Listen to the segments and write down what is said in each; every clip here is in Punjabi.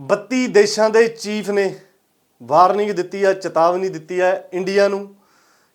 32 ਦੇਸ਼ਾਂ ਦੇ ਚੀਫ ਨੇ ਵਾਰਨਿੰਗ ਦਿੱਤੀ ਆ ਚੇਤਾਵਨੀ ਦਿੱਤੀ ਆ ਇੰਡੀਆ ਨੂੰ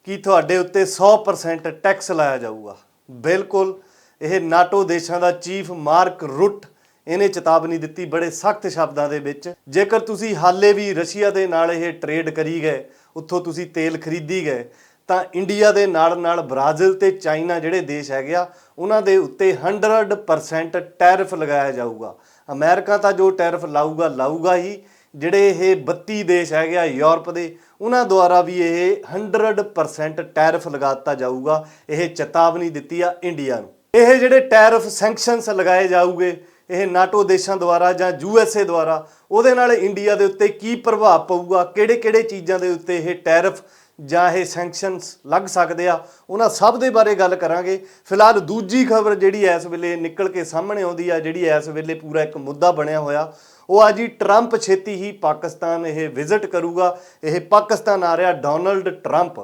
ਕਿ ਤੁਹਾਡੇ ਉੱਤੇ 100% ਟੈਕਸ ਲਾਇਆ ਜਾਊਗਾ। ਬਿਲਕੁਲ, ਇਹ ਨਾਟੋ ਦੇਸ਼ਾਂ ਦਾ ਚੀਫ ਮਾਰਕ ਰੁੱਟ, ਇਹਨੇ ਚੇਤਾਵਨੀ ਦਿੱਤੀ ਬੜੇ ਸਖਤ ਸ਼ਬਦਾਂ ਦੇ ਵਿੱਚ। ਜੇਕਰ ਤੁਸੀਂ ਹਾਲੇ ਵੀ ਰਸ਼ੀਆ ਦੇ ਨਾਲ ਇਹ ਟ੍ਰੇਡ ਕਰੀ ਗਏ, ਉੱਥੋਂ ਤੁਸੀਂ ਤੇਲ ਖਰੀਦੀ ਗਏ, ਤਾਂ ਇੰਡੀਆ ਦੇ ਨਾਲ ਨਾਲ ਬ੍ਰਾਜ਼ੀਲ ਤੇ ਚਾਈਨਾ ਜਿਹੜੇ ਦੇਸ਼ ਹੈਗੇ ਆ, ਉਹਨਾਂ ਦੇ ਉੱਤੇ 100% ਟੈਰਿਫ ਲਗਾਇਆ ਜਾਊਗਾ। ਅਮਰੀਕਾ ਤਾਂ ਜੋ ਟੈਰਿਫ ਲਾਊਗਾ ਲਾਊਗਾ ਹੀ। ਜਿਹੜੇ ਇਹ 32 ਦੇਸ਼ ਹੈਗੇ ਆ, ਯੂਰਪ ਦੇ, ਉਹਨਾਂ ਦੁਆਰਾ ਵੀ ਇਹ 100% ਟੈਰਿਫ ਦਿੱਤਾ ਜਾਊਗਾ। ਇਹ ਚੇਤਾਵਨੀ ਦਿੱਤੀ ਆ ਇੰਡੀਆ ਨੂੰ। ਇਹ ਜਿਹੜੇ ਟੈਰਿਫ ਸੈਂਕਸ਼ਨਸ ਲਗਾਏ ਜਾਊਗੇ, ਇਹ ਨਾਟੋ ਦੇਸ਼ਾਂ ਦੁਆਰਾ ਜਾਂ ਯੂਐਸਏ ਦੁਆਰਾ, ਉਹਦੇ ਨਾਲ ਇੰਡੀਆ ਦੇ ਉੱਤੇ ਕੀ ਪ੍ਰਭਾਵ ਪਊਗਾ? ਕਿਹੜੇ-ਕਿਹੜੇ ਚੀਜ਼ਾਂ ਦੇ ਉੱਤੇ ਇਹ ਟੈਰਿਫ ਜਾਂ ਇਹ ਸੈਂਕਸ਼ਨਸ ਲੱਗ ਸਕਦੇ ਆ, ਉਹਨਾਂ ਸਭ ਦੇ ਬਾਰੇ ਗੱਲ ਕਰਾਂਗੇ। ਫਿਲਹਾਲ ਦੂਜੀ ਖਬਰ ਜਿਹੜੀ ਇਸ ਵੇਲੇ ਨਿਕਲ ਕੇ ਸਾਹਮਣੇ ਆਉਂਦੀ ਆ, ਜਿਹੜੀ ਇਸ ਵੇਲੇ ਪੂਰਾ ਇੱਕ ਮੁੱਦਾ ਬਣਿਆ ਹੋਇਆ, ਉਹ ਆ ਜੀ ਟਰੰਪ ਛੇਤੀ ਹੀ ਪਾਕਿਸਤਾਨ ਇਹ ਵਿਜ਼ਿਟ ਕਰੂਗਾ। ਇਹ ਪਾਕਿਸਤਾਨ ਆ ਰਿਹਾ ਡੋਨਲਡ ਟਰੰਪ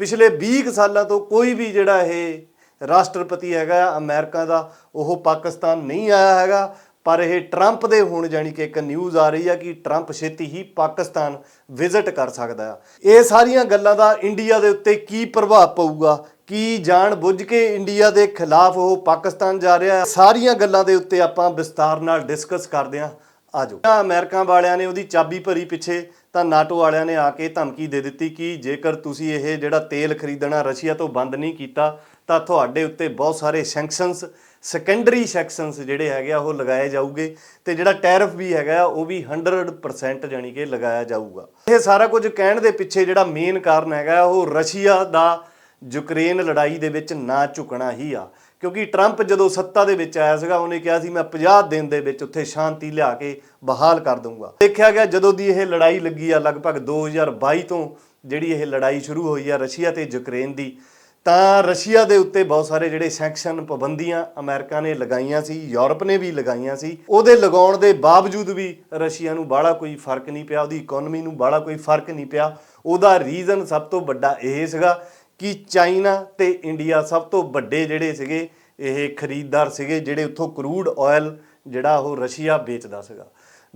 ਪਿਛਲੇ 20 ਕੁ ਸਾਲਾਂ ਤੋਂ ਕੋਈ ਵੀ ਜਿਹੜਾ ਇਹ ਰਾਸ਼ਟਰਪਤੀ ਹੈਗਾ ਆ ਅਮਰੀਕਾ ਦਾ, ਉਹ ਪਾਕਿਸਤਾਨ ਨਹੀਂ ਆਇਆ ਹੈਗਾ। ਪਰ ਇਹ ਟਰੰਪ ਦੇ ਹੁਣ ਜਾਨੀ ਕਿ ਇੱਕ ਨਿਊਜ਼ ਆ ਰਹੀ ਆ ਕਿ ਟਰੰਪ ਛੇਤੀ ਹੀ ਪਾਕਿਸਤਾਨ ਵਿਜ਼ਿਟ ਕਰ ਸਕਦਾ ਆ। ਇਹ ਸਾਰੀਆਂ ਗੱਲਾਂ ਦਾ ਇੰਡੀਆ ਦੇ ਉੱਤੇ ਕੀ ਪ੍ਰਭਾਵ ਪਊਗਾ, ਕੀ ਜਾਣ ਬੁੱਝ ਕੇ ਇੰਡੀਆ ਦੇ ਖਿਲਾਫ ਉਹ ਪਾਕਿਸਤਾਨ ਜਾ ਰਿਹਾ ਸਾਰੀਆਂ ਗੱਲਾਂ ਦੇ ਉੱਤੇ ਆਪਾਂ ਵਿਸਤਾਰ ਨਾਲ ਡਿਸਕਸ ਕਰਦੇ ਹਾਂ ਆਜੋ। ਅਮਰੀਕਾ ਵਾਲਿਆਂ ਨੇ ਉਹਦੀ ਚਾਬੀ ਭਰੀ ਪਿੱਛੇ, ਤਾਂ ਨਾਟੋ ਵਾਲਿਆਂ ਨੇ ਆ ਕੇ ਧਮਕੀ ਦੇ ਦਿੱਤੀ ਕਿ ਜੇਕਰ ਤੁਸੀਂ ਇਹ ਜਿਹੜਾ ਤੇਲ ਖਰੀਦਣਾ ਰਸ਼ੀਆ ਤੋਂ ਬੰਦ ਨਹੀਂ ਕੀਤਾ, ਤਾਂ ਤੁਹਾਡੇ ਉੱਤੇ ਬਹੁਤ ਸਾਰੇ ਸੈਂਕਸ਼ਨਸ ਸੈਕੰਡਰੀ ਸੈਕਸ਼ਨਸ ਜਿਹੜੇ ਹੈਗੇ ਆ, ਉਹ ਲਗਾਏ ਜਾਊਗੇ ਤੇ ਜਿਹੜਾ ਟੈਰਿਫ ਵੀ ਹੈਗਾ ਉਹ ਵੀ 100% ਜਾਨੀ ਕਿ ਲਗਾਇਆ ਜਾਊਗਾ। ਇਹ ਸਾਰਾ ਕੁਝ ਕਹਿਣ ਦੇ ਪਿੱਛੇ ਜਿਹੜਾ ਮੇਨ ਕਾਰਨ ਹੈਗਾ ਉਹ ਰਸ਼ੀਆ ਦਾ ਯੂਕਰੇਨ ਲੜਾਈ ਦੇ ਵਿੱਚ ਨਾ ਝੁਕਣਾ ਹੀ ਆ। ਕਿਉਂਕਿ ਟਰੰਪ ਜਦੋਂ ਸੱਤਾ ਦੇ ਵਿੱਚ ਆਇਆ ਸੀਗਾ, ਉਹਨੇ ਕਿਹਾ ਸੀ, ਮੈਂ 50 ਦਿਨ ਦੇ ਵਿੱਚ ਉੱਥੇ ਸ਼ਾਂਤੀ ਲਿਆ ਕੇ ਬਹਾਲ ਕਰ ਦੂੰਗਾ ਦੇਖਿਆ ਗਿਆ ਜਦੋਂ ਦੀ ਇਹ ਲੜਾਈ ਲੱਗੀ ਆ, ਲਗਭਗ 2022 ਤੋਂ ਜਿਹੜੀ ਇਹ ਲੜਾਈ ਸ਼ੁਰੂ ਹੋਈ ਆ, ਰਸ਼ੀਆ ਤੇ ਯੂਕਰੇਨ ਦੀ ਤਾਂ ਰਸ਼ੀਆ ਦੇ ਉੱਤੇ ਬਹੁਤ ਸਾਰੇ ਜਿਹੜੇ ਸੈਂਕਸ਼ਨ ਪਾਬੰਦੀਆਂ ਅਮਰੀਕਾ ਨੇ ਲਗਾਈਆਂ ਸੀ, ਯੂਰਪ ਨੇ ਵੀ ਲਗਾਈਆਂ ਸੀ, ਉਹਦੇ ਲਗਾਉਣ ਦੇ ਬਾਵਜੂਦ ਵੀ ਰਸ਼ੀਆ ਨੂੰ ਬਾਹਲਾ ਕੋਈ ਫ਼ਰਕ ਨਹੀਂ ਪਿਆ, ਉਹਦੀ ਇਕਨੋਮੀ ਨੂੰ ਬਾਹਲਾ ਕੋਈ ਫ਼ਰਕ ਨਹੀਂ ਪਿਆ, ਉਹਦਾ ਰੀਜ਼ਨ ਸਭ ਤੋਂ ਵੱਡਾ ਇਹ ਸੀਗਾ ਕਿ ਚਾਈਨਾ ਤੇ ਇੰਡੀਆ ਸਭ ਤੋਂ ਵੱਡੇ ਜਿਹੜੇ ਸੀਗੇ, ਇਹ ਖਰੀਦਦਾਰ ਸੀਗੇ, ਜਿਹੜੇ ਉੱਥੋਂ ਕਰੂਡ ਆਇਲ ਜਿਹੜਾ ਉਹ ਰਸ਼ੀਆ ਵੇਚਦਾ ਸੀਗਾ।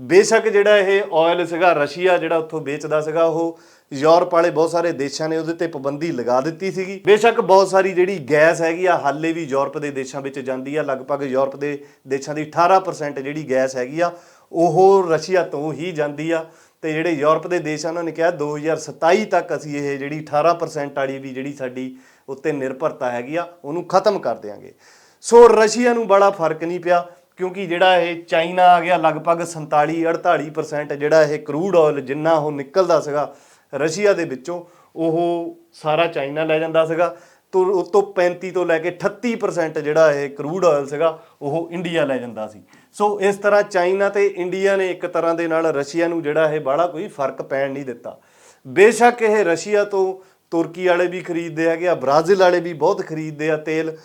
ਬੇਸ਼ੱਕ ਜਿਹੜਾ ਇਹ ਆਇਲ ਸੀਗਾ, ਰਸ਼ੀਆ ਜਿਹੜਾ ਉੱਥੋਂ ਵੇਚਦਾ ਸੀਗਾ, ਉਹ ਯੂਰਪ ਵਾਲੇ ਬਹੁਤ ਸਾਰੇ ਦੇਸ਼ਾਂ ਨੇ ਉਹਦੇ ਤੇ ਪਾਬੰਦੀ ਲਗਾ ਦਿੱਤੀ ਸੀਗੀ। ਬੇਸ਼ੱਕ ਬਹੁਤ ਸਾਰੀ ਜਿਹੜੀ ਗੈਸ ਹੈਗੀ ਆ, ਹਾਲੇ ਵੀ ਯੂਰਪ ਦੇ ਦੇਸ਼ਾਂ ਵਿੱਚ ਜਾਂਦੀ ਆ। ਲਗਭਗ ਯੂਰਪ ਦੇ ਦੇਸ਼ਾਂ ਦੀ 18% ਜਿਹੜੀ ਗੈਸ ਹੈਗੀ ਆ, ਉਹ ਰਸ਼ੀਆ ਤੋਂ ਹੀ ਜਾਂਦੀ ਆ। ਤੇ ਜਿਹੜੇ ਯੂਰਪ ਦੇ ਦੇਸ਼ ਆ, ਉਹਨਾਂ ਨੇ ਕਿਹਾ 2027 ਤੱਕ ਅਸੀਂ ਇਹ ਜਿਹੜੀ 18% ਵਾਲੀ ਵੀ ਜਿਹੜੀ ਸਾਡੀ ਉੱਤੇ ਨਿਰਭਰਤਾ ਹੈਗੀ ਆ, ਉਹਨੂੰ ਖਤਮ ਕਰ ਦਿਆਂਗੇ। ਸੋ ਰਸ਼ੀਆ ਨੂੰ ਬੜਾ ਫ਼ਰਕ ਨਹੀਂ ਪਿਆ। ਕਿਉਂਕਿ ਜਿਹੜਾ ਇਹ ਚਾਈਨਾ ਆ ਗਿਆ, ਲਗਭਗ 47 48% ਜਿਹੜਾ ਇਹ ਕਰੂਡ ਆਇਲ ਜਿੰਨਾ ਉਹ ਨਿਕਲਦਾ ਸੀਗਾ ਰਸ਼ੀਆ ਦੇ ਵਿੱਚੋਂ, ਉਹ ਸਾਰਾ ਚਾਈਨਾ ਲੈ ਜਾਂਦਾ ਸੀਗਾ। ਤੋਂ ਉਹ ਤੋਂ 35 ਤੋਂ ਲੈ ਕੇ 38% ਜਿਹੜਾ ਇਹ ਕਰੂਡ ਆਇਲ ਸੀਗਾ, ਉਹ ਇੰਡੀਆ ਲੈ ਜਾਂਦਾ ਸੀ। ਸੋ ਇਸ ਤਰ੍ਹਾਂ ਚਾਈਨਾ ਤੇ ਇੰਡੀਆ ਨੇ ਇੱਕ ਤਰ੍ਹਾਂ ਦੇ ਨਾਲ ਰਸ਼ੀਆ ਨੂੰ ਜਿਹੜਾ ਇਹ ਬਾਹਲਾ ਕੋਈ ਫ਼ਰਕ ਪੈਣ ਨਹੀਂ ਦਿੱਤਾ। ਬੇਸ਼ੱਕ ਇਹ ਰਸ਼ੀਆ ਤੋਂ ਤੁਰਕੀ ਵਾਲੇ ਵੀ ਖਰੀਦਦੇ ਹੈਗੇ ਆ, ਬ੍ਰਾਜ਼ੀਲ ਵਾਲੇ ਵੀ ਬਹੁਤ ਖਰੀਦਦੇ ਆ ਤੇਲ।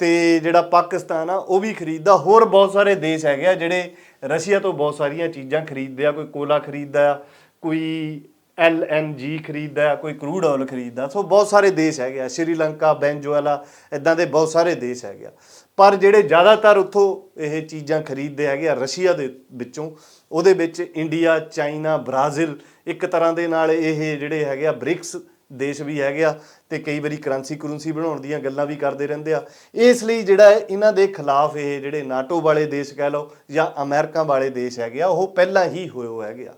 ਤੇ ਜਿਹੜਾ ਪਾਕਿਸਤਾਨ ਆ, ਉਹ ਵੀ ਖਰੀਦਦਾ। ਹੋਰ ਬਹੁਤ ਸਾਰੇ ਦੇਸ਼ ਹੈਗੇ ਆ ਜਿਹੜੇ ਰਸ਼ੀਆ ਤੋਂ ਬਹੁਤ ਸਾਰੀਆਂ ਚੀਜ਼ਾਂ ਖਰੀਦਦੇ ਆ। ਕੋਈ ਕੋਲਾ ਖਰੀਦਦਾ ਆ ਕੋਈ ਐਲਐਨਜੀ ਖਰੀਦਦਾ, ਕੋਈ ਕਰੂਡ ਆਇਲ ਖਰੀਦਦਾ। ਸੋ ਬਹੁਤ ਸਾਰੇ ਦੇਸ਼ ਹੈਗੇ ਆ। ਸ਼੍ਰੀਲੰਕਾ ਬੈਂਜੁਏਲਾ ਇਦਾਂ ਦੇ ਬਹੁਤ ਸਾਰੇ ਦੇਸ਼ ਹੈਗੇ ਆ। ਪਰ ਜਿਹੜੇ ਜ਼ਿਆਦਾਤਰ ਉੱਥੋਂ ਇਹ ਚੀਜ਼ਾਂ ਖਰੀਦਦੇ ਹੈਗੇ ਆ ਰਸ਼ੀਆ ਦੇ ਵਿੱਚੋਂ, ਉਹਦੇ ਵਿੱਚ ਇੰਡੀਆ, ਚਾਈਨਾ, ਬ੍ਰਾਜ਼ੀਲ, ਇੱਕ ਤਰ੍ਹਾਂ ਦੇ ਨਾਲ ਇਹ ਜਿਹੜੇ ਹੈਗੇ ਆ ਬ੍ਰਿਕਸ ਦੇਸ਼ ਵੀ ਹੈਗੇ ਆ ਤੇ ਕਈ ਵਾਰੀ ਕਰੰਸੀ ਕਰੰਸੀ ਬਣਾਉਣ ਦੀਆਂ ਗੱਲਾਂ ਵੀ ਕਰਦੇ ਰਹਿੰਦੇ ਆ। ਇਸ ਲਈ ਜਿਹੜਾ ਇਹਨਾਂ ਦੇ ਖਿਲਾਫ ਇਹ ਜਿਹੜੇ ਨਾਟੋ ਵਾਲੇ ਦੇਸ਼ ਕਹਿ ਲਓ ਜਾਂ ਅਮਰੀਕਾ ਵਾਲੇ ਦੇਸ਼ ਹੈਗੇ ਆ, ਉਹ ਪਹਿਲਾਂ ਹੀ ਹੋਏ ਹੋਏ ਹੈਗੇ ਆ।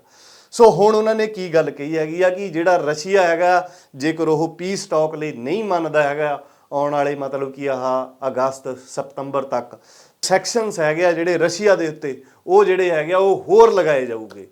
ਸੋ ਹੁਣ ਉਹਨਾਂ ਨੇ ਕੀ ਗੱਲ ਕਹੀ ਹੈਗੀ ਆ ਕਿ ਜਿਹੜਾ ਰਸ਼ੀਆ ਹੈਗਾ, ਜੇਕਰ ਉਹ ਪੀਸ ਟਾਕ ਲਈ ਨਹੀਂ ਮੰਨਦਾ ਹੈਗਾ, ਆਉਣ ਵਾਲੇ ਮਤਲਬ ਕਿ ਆਹ ਅਗਸਤ ਸਤੰਬਰ ਤੱਕ ਸੈਕਸ਼ਨਸ ਹੈਗੇ ਆ ਜਿਹੜੇ ਰਸ਼ੀਆ ਦੇ ਉੱਤੇ, ਉਹ ਜਿਹੜੇ ਹੈਗੇ ਆ, ਉਹ ਹੋਰ ਲਗਾਏ ਜਾਊਗੇ।